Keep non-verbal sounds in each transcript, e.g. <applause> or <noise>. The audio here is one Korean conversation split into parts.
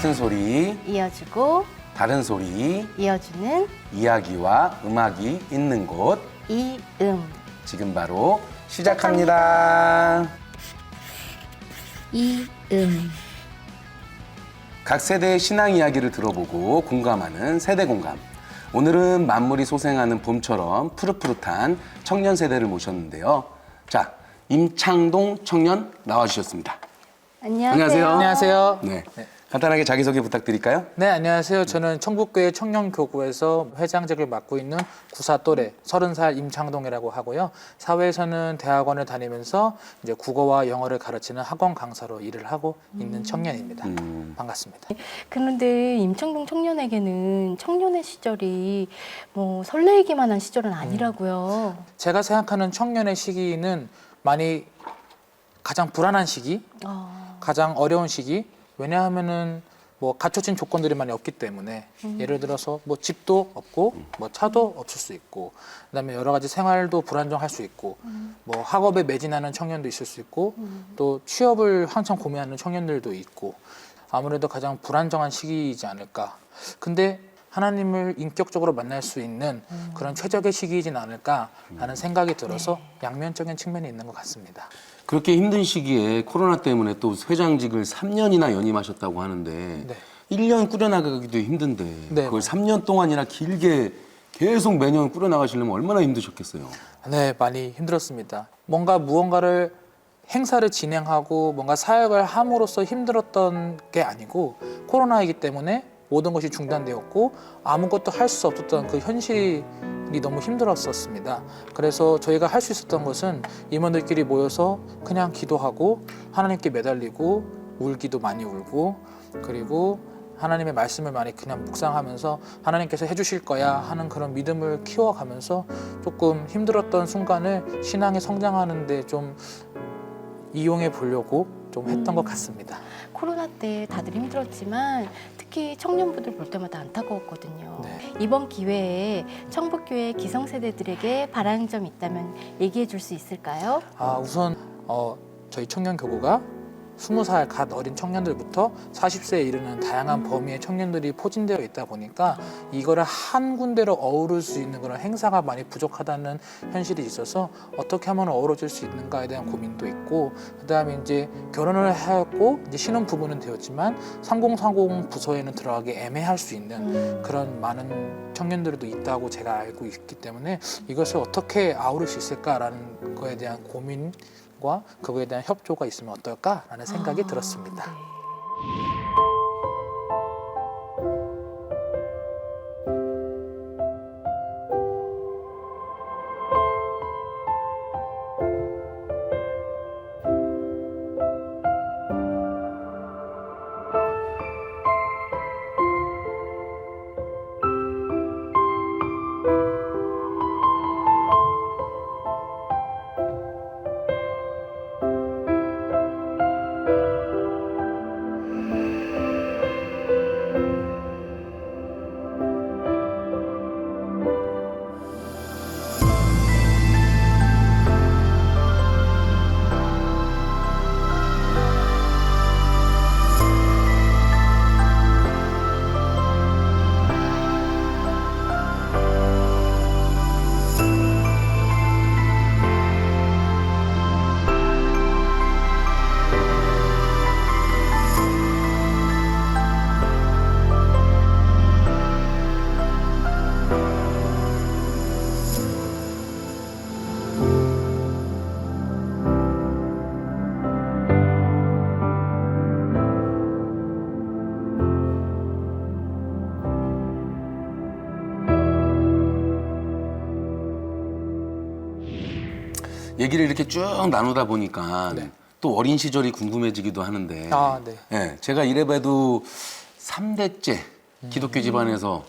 같은 소리, 이어주고 다른 소리, 이어주는 이야기와 음악이 있는 곳. 이음 지금 바로 시작합니다. 이음 각 세대의 신앙 이야기를 들어보고 공감하는 세대 공감. 오늘은 만물이 소생하는 봄처럼 푸릇푸릇한 청년 세대를 모셨는데요. 자, 임창동 청년 나와주셨습니다. 안녕하세요. 안녕하세요. 안녕하세요. 네. 간단하게 자기소개 부탁드릴까요? 네, 안녕하세요. 저는 청북교회 청년교구에서 회장직을 맡고 있는 구사 또래 30살 임창동이라고 하고요. 사회에서는 대학원을 다니면서 이제 국어와 영어를 가르치는 학원 강사로 일을 하고 있는 청년입니다. 음. 반갑습니다. 그런데 임창동 청년에게는 청년의 시절이 뭐 설레이기만 한 시절은 아니라고요. 제가 생각하는 청년의 시기는 많이 가장 불안한 시기, 아, 가장 어려운 시기. 왜냐하면은 뭐 갖춰진 조건들이 많이 없기 때문에 예를 들어서 뭐 집도 없고 뭐 차도 없을 수 있고 그다음에 여러 가지 생활도 불안정할 수 있고 뭐 학업에 매진하는 청년도 있을 수 있고 또 취업을 한참 고민하는 청년들도 있고 아무래도 가장 불안정한 시기이지 않을까. 근데 하나님을 인격적으로 만날 수 있는 그런 최적의 시기이진 않을까라는 생각이 들어서 양면적인 측면이 있는 것 같습니다. 그렇게 힘든 시기에 코로나 때문에 또 회장직을 3년이나 연임하셨다고 하는데 네. 1년 꾸려나가기도 힘든데 네, 그걸 3년 동안이나 길게 계속 매년 꾸려나가시려면 얼마나 힘드셨겠어요. 네, 많이 힘들었습니다. 뭔가 무언가를 행사를 진행하고 뭔가 사역을 함으로써 힘들었던 게 아니고 코로나이기 때문에 모든 것이 중단되었고 아무것도 할 수 없었던 그 현실이 너무 힘들었었습니다. 그래서 저희가 할 수 있었던 것은 임원들끼리 모여서 그냥 기도하고 하나님께 매달리고 울기도 많이 울고 그리고 하나님의 말씀을 많이 그냥 묵상하면서 하나님께서 해주실 거야 하는 그런 믿음을 키워가면서 조금 힘들었던 순간을 신앙에 성장하는데 좀 이용해 보려고 좀 했던 것 같습니다. 코로나 때 다들 힘들었지만 특히 청년부들 볼 때마다 안타까웠거든요. 네. 이번 기회에 청북교회 기성세대들에게 바라는 점 있다면 얘기해 줄 수 있을까요? 아 우선 어, 저희 청년 교구가 20살 갓 어린 청년들부터 40세에 이르는 다양한 범위의 청년들이 포진되어 있다 보니까 이거를 한 군데로 어우를 수 있는 그런 행사가 많이 부족하다는 현실이 있어서 어떻게 하면 어우러질 수 있는가에 대한 고민도 있고 그다음에 이제 결혼을 하였고 이제 신혼 부부는 되었지만 3030 부서에는 들어가기 애매할 수 있는 음, 그런 많은 청년들도 있다고 제가 알고 있기 때문에 이것을 어떻게 아우를 수 있을까라는 거에 대한 고민 과 그거에 대한 협조가 있으면 어떨까라는 생각이 아, 들었습니다. 네. 얘기를 이렇게 쭉 나누다 보니까 네. 또 어린 시절이 궁금해지기도 하는데 아, 네. 예, 제가 이래봬도 삼대째 기독교 집안에서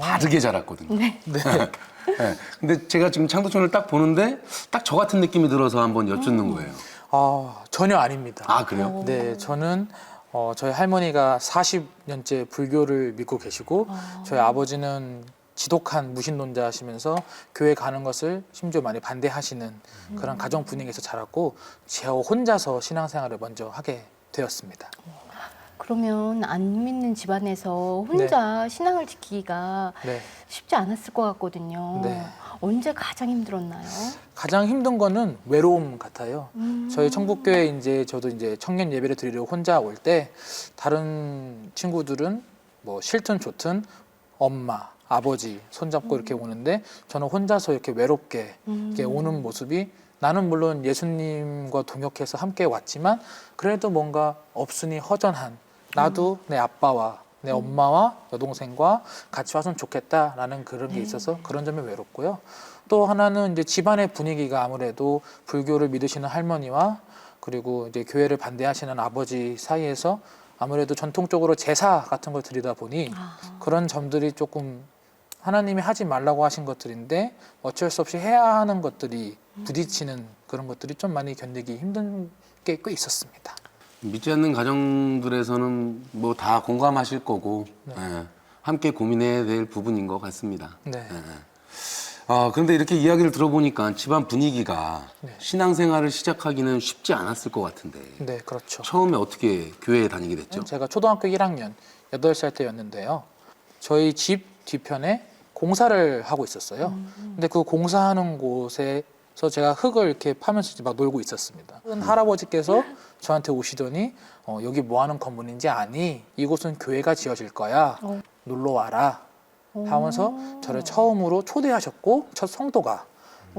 바르게 자랐거든요. 네. <laughs> 네. <laughs> 예, 근데 제가 지금 창도촌을 딱 보는데 딱 저 같은 느낌이 들어서 한번 여쭙는 거예요. 아, 전혀 아닙니다. 아 그래요? 네, 저는 어, 저희 할머니가 40년째 불교를 믿고 계시고 저희 아버지는 지독한 무신론자시면서 교회 가는 것을 심지어 많이 반대하시는 그런 가정 분위기에서 자랐고 저 혼자서 신앙생활을 먼저 하게 되었습니다. 그러면 안 믿는 집안에서 혼자 신앙을 지키기가 네. 쉽지 않았을 것 같거든요. 네. 언제 가장 힘들었나요? 가장 힘든 거는 외로움 같아요. 음. 저희 청북교회 이제 저도 이제 청년 예배를 드리려 혼자 올 때 다른 친구들은 뭐 싫든 좋든 엄마, 아버지 손잡고 이렇게 오는데 저는 혼자서 이렇게 외롭게 음. 이렇게 오는 모습이 나는 물론 예수님과 동역해서 함께 왔지만 그래도 뭔가 없으니 허전한 나도 내 아빠와 내 엄마와 여동생과 같이 왔으면 좋겠다라는 그런 게 있어서 그런 점이 외롭고요. 또 하나는 이제 집안의 분위기가 아무래도 불교를 믿으시는 할머니와 그리고 이제 교회를 반대하시는 아버지 사이에서 아무래도 전통적으로 제사 같은 걸 드리다 보니 아. 그런 점들이 조금 하나님이 하지 말라고 하신 것들인데 어쩔 수 없이 해야 하는 것들이 부딪히는 그런 것들이 좀 많이 견디기 힘든 게 꽤 있었습니다. 믿지 않는 가정들에서는 뭐 다 공감하실 거고 예, 함께 고민해야 될 부분인 것 같습니다. 네. 예. 아 그런데 이렇게 이야기를 들어보니까 집안 분위기가 네. 신앙생활을 시작하기는 쉽지 않았을 것 같은데 네, 그렇죠. 처음에 어떻게 교회에 다니게 됐죠? 제가 초등학교 1학년 8살 때였는데요. 저희 집 뒤편에 공사를 하고 있었어요. 근데 그 공사하는 곳에서 제가 흙을 이렇게 파면서 이제 막 놀고 있었습니다. 큰 할아버지께서 저한테 오시더니 어, 여기 뭐 하는 건물인지 아니? 이곳은 교회가 지어질 거야. 어. 놀러 와라. 하면서 저를 처음으로 초대하셨고 첫 성도가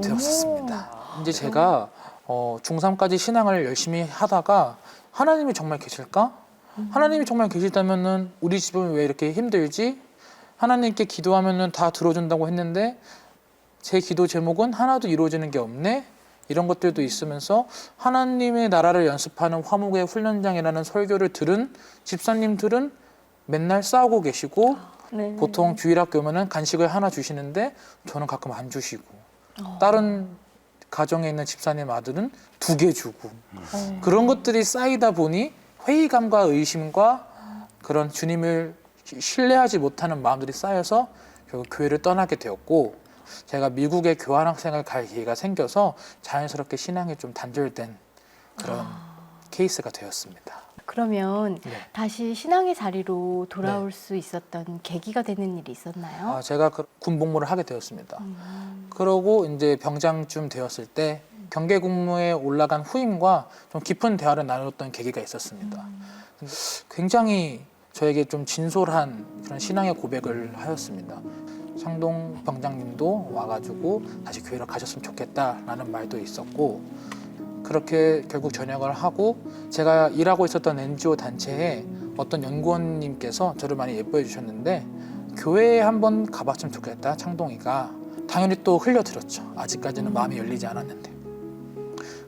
되었었습니다. 이제 제가 어, 중3까지 신앙을 열심히 하다가 하나님이 정말 계실까? 하나님이 정말 계시다면은 우리 집은 왜 이렇게 힘들지? 하나님께 기도하면은 다 들어준다고 했는데 제 기도 제목은 하나도 이루어지는 게 없네. 이런 것들도 있으면서 하나님의 나라를 연습하는 화목의 훈련장이라는 설교를 들은 집사님들은 맨날 싸우고 계시고 네. 보통 주일학교 오면은 간식을 하나 주시는데 저는 가끔 안 주시고 어. 다른 가정에 있는 집사님 아들은 두 개 주고 어. 그런 것들이 쌓이다 보니 회의감과 의심과 그런 주님을 시- 신뢰하지 못하는 마음들이 쌓여서 결국 교회를 떠나게 되었고 제가 미국에 교환학생을 갈 기회가 생겨서 자연스럽게 신앙이 좀 단절된 그런 케이스가 되었습니다. 그러면 네. 다시 신앙의 자리로 돌아올 수 있었던 계기가 되는 일이 있었나요? 아, 제가 그 군복무를 하게 되었습니다. 음. 그러고 이제 병장쯤 되었을 때 경계 근무에 올라간 후임과 좀 깊은 대화를 나눴던 계기가 있었습니다. 근데 굉장히 저에게 좀 진솔한 그런 신앙의 고백을 하였습니다. 창동 병장님도 와가지고 다시 교회를 가셨으면 좋겠다라는 말도 있었고 그렇게 결국 전역을 하고 제가 일하고 있었던 NGO 단체에 어떤 연구원님께서 저를 많이 예뻐해 주셨는데 교회에 한번 가봤으면 좋겠다 창동이가. 당연히 또 흘려들었죠. 아직까지는 마음이 열리지 않았는데.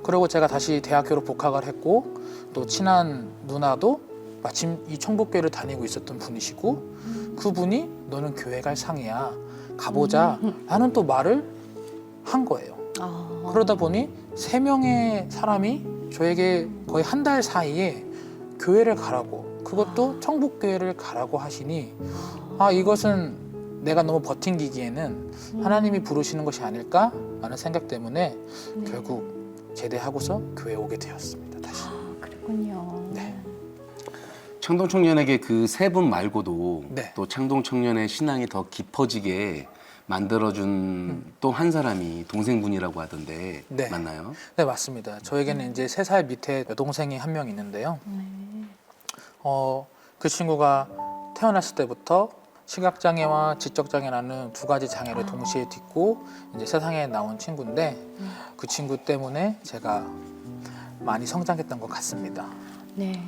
그리고 제가 다시 대학교로 복학을 했고 또 친한 누나도 마침 이 청복교회를 다니고 있었던 분이시고 그분이 너는 교회 갈 상이야 가보자 라는 또 말을 한 거예요 아. 그러다 보니 세 명의 사람이 저에게 거의 한 달 사이에 교회를 가라고 그것도 청북교회를 가라고 하시니 아 이것은 내가 너무 버틴기기에는 하나님이 부르시는 것이 아닐까라는 생각 때문에 네. 결국 제대하고서 교회 에 오게 되었습니다 다시 아, 그랬군요. 네. 창동 청년에게 그 세 분 말고도 네. 또 창동 청년의 신앙이 더 깊어지게 만들어준 또 한 사람이 동생분이라고 하던데 네. 맞나요? 네 맞습니다 저에게는 이제 세 살 밑에 여동생이 한 명 있는데요 네. 어, 그 친구가 태어났을 때부터 시각장애와 지적장애라는 두 가지 장애를 동시에 딛고 이제 세상에 나온 친구인데 그 친구 때문에 제가 많이 성장했던 것 같습니다. 네.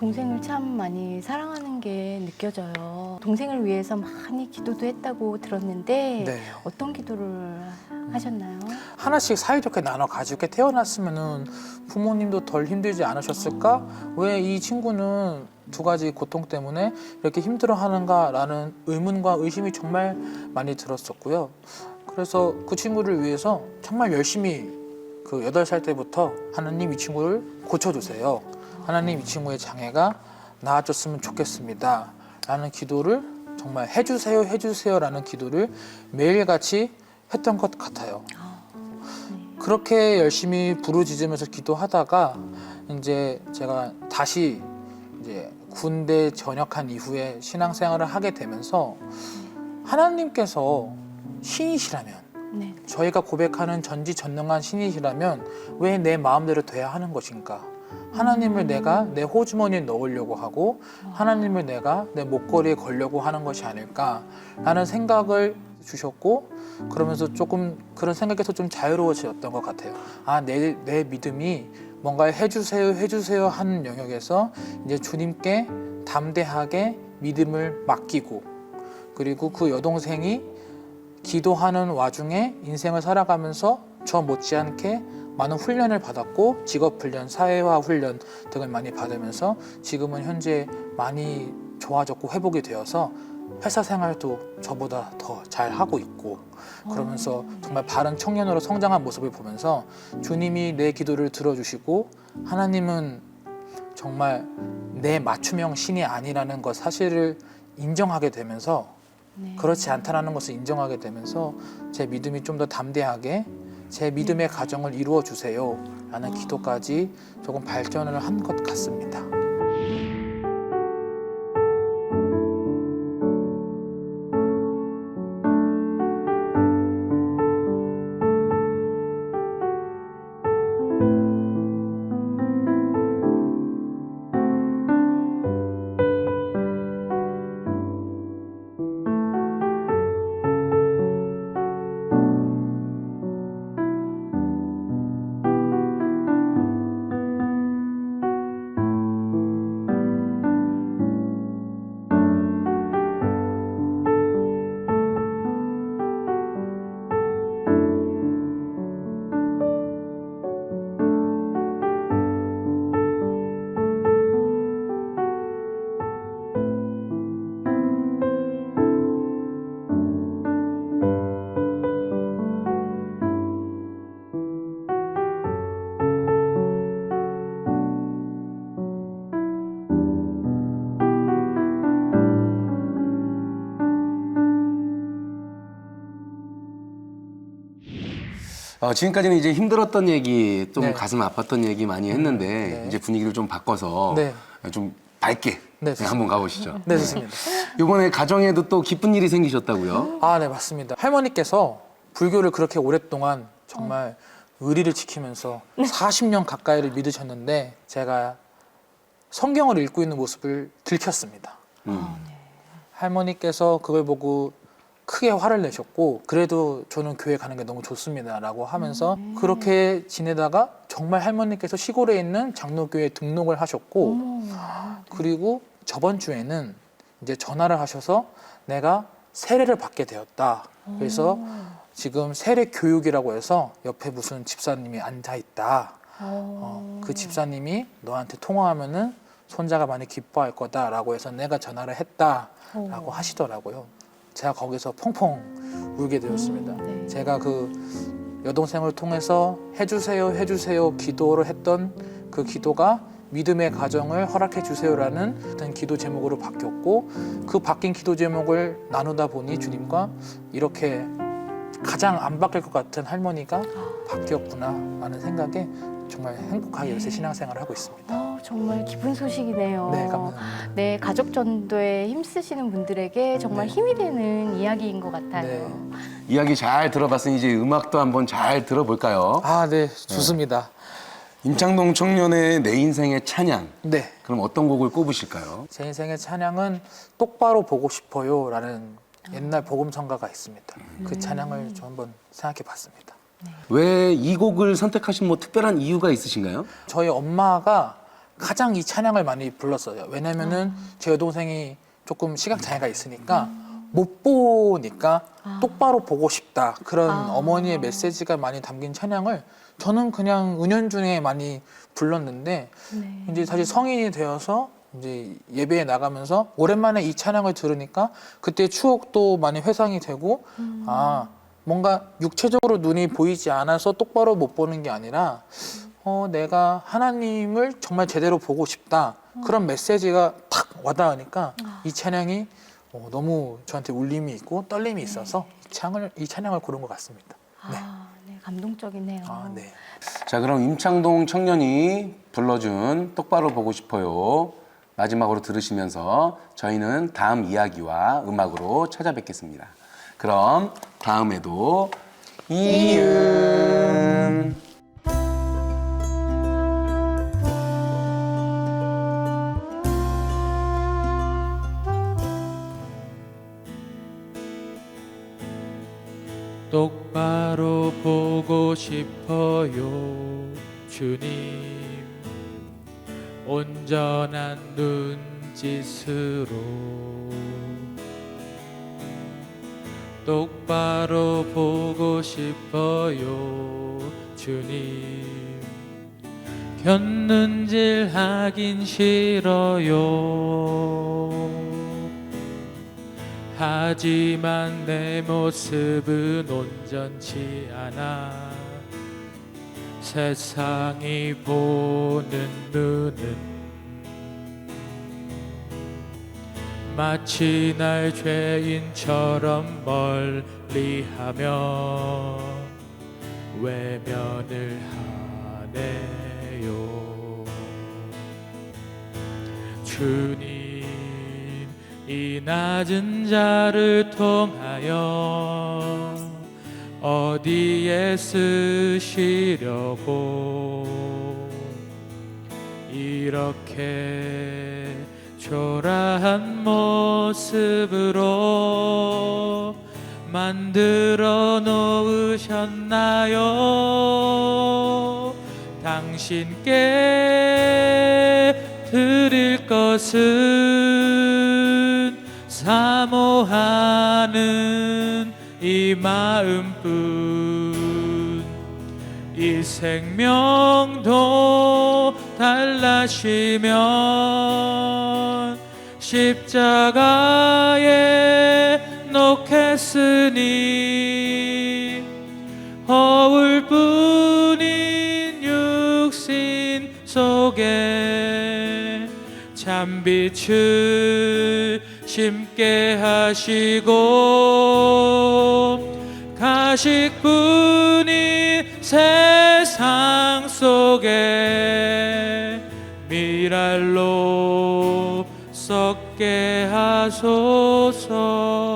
동생을 참 많이 사랑하는 게 느껴져요. 동생을 위해서 많이 기도도 했다고 들었는데 네. 어떤 기도를 하셨나요? 하나씩 사이좋게 나눠 가지고 태어났으면은 부모님도 덜 힘들지 않으셨을까? 왜 이 친구는 두 가지 고통 때문에 이렇게 힘들어하는가라는 의문과 의심이 정말 많이 들었었고요. 그래서 그 친구를 위해서 정말 열심히 그 여덟 살 때부터 하나님 이 친구를 고쳐주세요. 하나님 이 친구의 장애가 나아졌으면 좋겠습니다. 라는 기도를 정말 해주세요, 해주세요 라는 기도를 매일같이 했던 것 같아요. 그렇게 열심히 부르짖으면서 기도하다가 이제 제가 다시 이제 군대 전역한 이후에 신앙생활을 하게 되면서 하나님께서 신이시라면 네. 저희가 고백하는 전지전능한 신이시라면 왜 내 마음대로 돼야 하는 것인가? 하나님을 내가 내 호주머니에 넣으려고 하고 하나님을 내가 내 목걸이에 걸려고 하는 것이 아닐까라는 생각을 주셨고 그러면서 조금 그런 생각에서 좀 자유로워졌던 것 같아요. 아, 내, 내 믿음이 뭔가 해주세요, 해주세요 하는 영역에서 이제 주님께 담대하게 믿음을 맡기고 그리고 그 여동생이 기도하는 와중에 인생을 살아가면서 저 못지않게 많은 훈련을 받았고 직업 훈련, 사회화 훈련 등을 많이 받으면서 지금은 현재 많이 좋아졌고 회복이 되어서 회사 생활도 저보다 더 잘 하고 있고 그러면서 정말 바른 청년으로 성장한 모습을 보면서 주님이 내 기도를 들어주시고 하나님은 정말 내 맞춤형 신이 아니라는 것 사실을 인정하게 되면서 네. 그렇지 않다라는 것을 인정하게 되면서 제 믿음이 좀 더 담대하게 제 믿음의 가정을 이루어 주세요 라는 기도까지 조금 발전을 한 것 같습니다. 어, 지금까지는 이제 힘들었던 얘기, 좀 네. 가슴 아팠던 얘기 많이 했는데 네. 이제 분위기를 좀 바꿔서 네. 좀 밝게 네, 네, 한번 가보시죠. 네, 좋습니다. 이번에 가정에도 또 기쁜 일이 생기셨다고요? 아, 네, 맞습니다. 할머니께서 불교를 그렇게 오랫동안 정말 의리를 지키면서 40년 가까이를 믿으셨는데 제가 성경을 읽고 있는 모습을 들켰습니다. 음. 할머니께서 그걸 보고 크게 화를 내셨고 그래도 저는 교회 가는 게 너무 좋습니다라고 하면서 그렇게 지내다가 정말 할머니께서 시골에 있는 장로교에 등록을 하셨고 어머. 그리고 저번 주에는 이제 전화를 하셔서 내가 세례를 받게 되었다. 그래서 지금 세례 교육이라고 해서 옆에 무슨 집사님이 앉아 있다. 어, 그 집사님이 너한테 통화하면은 손자가 많이 기뻐할 거다라고 해서 내가 전화를 했다라고 어. 하시더라고요. 제가 거기서 퐁퐁 울게 되었습니다. 음, 네. 제가 그 여동생을 통해서 해주세요, 해주세요 기도를 했던 그 기도가 믿음의 가정을 허락해 주세요라는 어떤 기도 제목으로 바뀌었고 그 바뀐 기도 제목을 나누다 보니 주님과 이렇게 가장 안 바뀔 것 같은 할머니가 바뀌었구나라는 생각에 정말 행복하게 요새 신앙생활을 하고 있습니다. 어, 정말 기쁜 소식이네요. 네, 감사합니다. 네, 가족 전도에 힘쓰시는 분들에게 정말 네. 힘이 되는 이야기인 것 같아요. 네. 이야기 잘 들어봤으니 이제 음악도 한번 잘 들어볼까요? 아, 네, 좋습니다. 임창동 청년의 내 인생의 찬양. 네. 그럼 어떤 곡을 꼽으실까요? 제 인생의 찬양은 똑바로 보고 싶어요라는 옛날 복음성가가 있습니다. 그 찬양을 좀 한번 생각해 봤습니다. 왜 이 곡을 선택하신 뭐 특별한 이유가 있으신가요? 저희 엄마가 가장 이 찬양을 많이 불렀어요. 왜냐면은 제 여동생이 조금 시각 장애가 있으니까 못 보니까 똑바로 보고 싶다. 그런 아. 어머니의 메시지가 많이 담긴 찬양을 저는 그냥 은연중에 많이 불렀는데 네. 이제 사실 성인이 되어서 이제 예배에 나가면서 오랜만에 이 찬양을 들으니까 그때 추억도 많이 회상이 되고 아 뭔가 육체적으로 눈이 보이지 않아서 똑바로 못 보는 게 아니라 어 내가 하나님을 정말 제대로 보고 싶다 그런 메시지가 탁 와닿으니까 이 찬양이 어, 너무 저한테 울림이 있고 떨림이 있어서 이 찬양을 이 찬양을 고른 것 같습니다. 네. 아, 네, 감동적이네요. 아 네. 자, 그럼 임창동 청년이 불러준 똑바로 보고 싶어요. 마지막으로 들으시면서 저희는 다음 이야기와 음악으로 찾아뵙겠습니다. 그럼 다음에도 이음. 똑바로 보고 싶어요 주님. 온전한 눈짓으로 똑바로 보고 싶어요 주님. 곁눈질 하긴 싫어요 하지만 내 모습은 온전치 않아. 세상이 보는 눈은 마치 날 죄인처럼 멀리하며 외면을 하네요. 주님 이 낮은 자를 통하여 어디에 쓰시려고 이렇게 초라한 모습으로 만들어 놓으셨나요? 당신께 드릴 것은 사모하는 이 마음뿐. 이 생명도 달라시면 십자가에 놓겠으니 허울 뿐인 육신 속에 참 빛을 심게 하시고 가식뿐인 세상 속에 미랄로 썩게 하소서